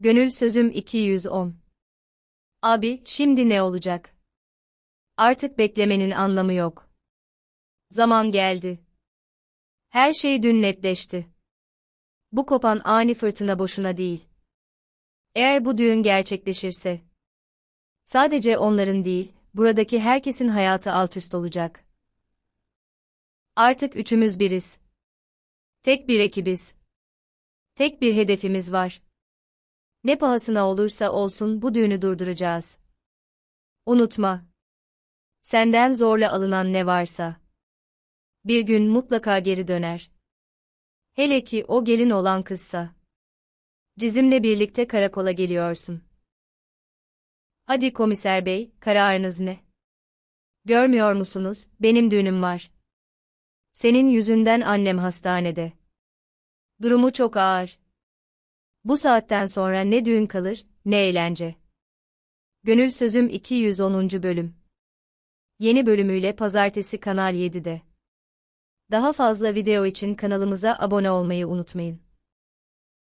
Gönül sözüm 210. Abi, şimdi ne olacak? Artık beklemenin anlamı yok. Zaman geldi. Her şey dün netleşti. Bu kopan ani fırtına boşuna değil. Eğer bu düğün gerçekleşirse, sadece onların değil, buradaki herkesin hayatı alt üst olacak. Artık üçümüz biriz. Tek bir ekibiz. Tek bir hedefimiz var. Ne pahasına olursa olsun bu düğünü durduracağız. Unutma. Senden zorla alınan ne varsa. Bir gün mutlaka geri döner. Hele ki o gelin olan kızsa. Cizimle birlikte karakola geliyorsun. Hadi komiser bey, kararınız ne? Görmüyor musunuz, benim düğünüm var. Senin yüzünden annem hastanede. Durumu çok ağır. Bu saatten sonra ne düğün kalır, ne eğlence. Gönül Sözüm 210. bölüm. Yeni bölümüyle pazartesi Kanal 7'de. Daha fazla video için kanalımıza abone olmayı unutmayın.